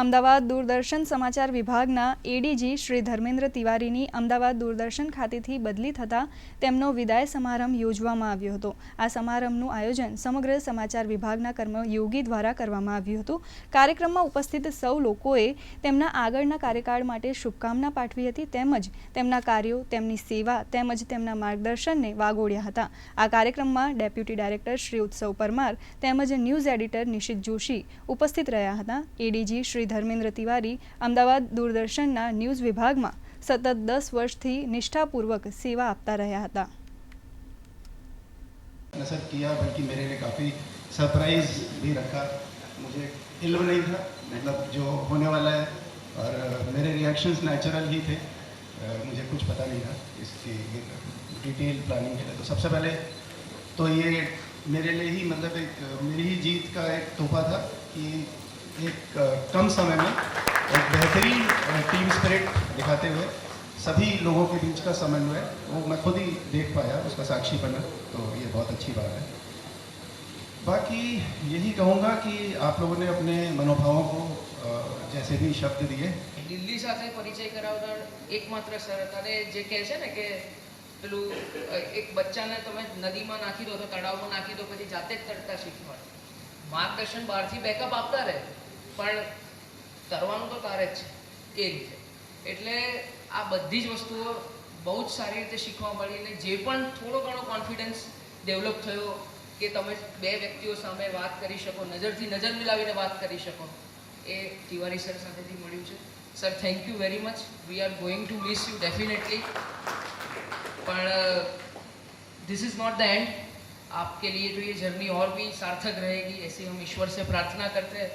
અમદાવાદ દૂરદર્શન સમાચાર વિભાગના એડીજી શ્રી ધર્મેન્દ્ર તિવારીની અમદાવાદ દૂરદર્શન ખાતેથી બદલી થતાં તેમનો વિદાય સમારંભ યોજવામાં આવ્યો હતો. આ સમારંભનું આયોજન સમગ્ર સમાચાર વિભાગના કર્મયોગી દ્વારા કરવામાં આવ્યું હતું. કાર્યક્રમમાં ઉપસ્થિત સૌ લોકોએ તેમના આગળના કાર્યકાળ માટે શુભકામના પાઠવી હતી તેમજ તેમના કાર્યો, તેમની સેવા તેમજ તેમના માર્ગદર્શનને વાગોળ્યા હતા. આ કાર્યક્રમમાં ડેપ્યુટી ડાયરેક્ટર શ્રી ઉત્સવ પરમાર તેમજ ન્યૂઝ એડિટર નિશિત જોશી ઉપસ્થિત રહ્યા હતા. એડીજી શ્રી ધર્મેન્દ્ર તિવારી અમદાવાદ દૂરદર્શનના ન્યૂઝ વિભાગમાં સતત દસ વર્ષથી નિષ્ઠાપૂર્વક સેવા આપતા રહ્યા હતા नसर किया बल्कि मेरे लिए काफ़ी सरप्राइज भी रखा मुझे इल्म नहीं था मतलब जो होने वाला है और अ, मेरे रिएक्शंस नेचुरल ही थे अ, मुझे कुछ पता नहीं था इसकी डिटेल प्लानिंग के लिए तो सबसे पहले तो ये मेरे लिए ही मतलब एक अ, मेरी ही जीत का एक तोहफा था कि एक अ, कम समय में एक बेहतरीन अ, टीम स्पिरिट दिखाते हुए सभी लोगों के बीच का समन्वय वो मैं खुद ही देख पाया उसका साक्षी बना तो ये बहुत अच्छी बात है बाकी यही कहूँगा कि आप लोगों ने अपने मनोभावों को अ, जैसे भी शब्द दिए દિલ્હી સાથે પરિચય કરાવનાર એકમાત્ર શરત અને જે કહે છે ને કે પેલું અ, એક બચ્ચાને તમે નદીમાં નાખી દો તો તળાવમાં નાખી દો પછી જાતે જ તરતા શીખવાડે માર્ગદર્શન બહારથી બેકઅપ આપતા રહે પણ કરવાનું તો તારે જ છે એ રીતે એટલે આ બધી જ વસ્તુઓ બહુ જ સારી રીતે શીખવા મળી અને જે પણ થોડો ઘણો કોન્ફિડન્સ ડેવલપ થયો કે તમે બે વ્યક્તિઓ સામે વાત કરી શકો નજરથી નજર મિલાવીને વાત કરી શકો એ તિવારી સર સાથેથી મળ્યું છે sir thank you very much we are going to miss you definitely पर this is not the end आपके लिए जो ये जर्नी और भी सार्थक रहेगी ऐसे हम ईश्वर से प्रार्थना करते हैं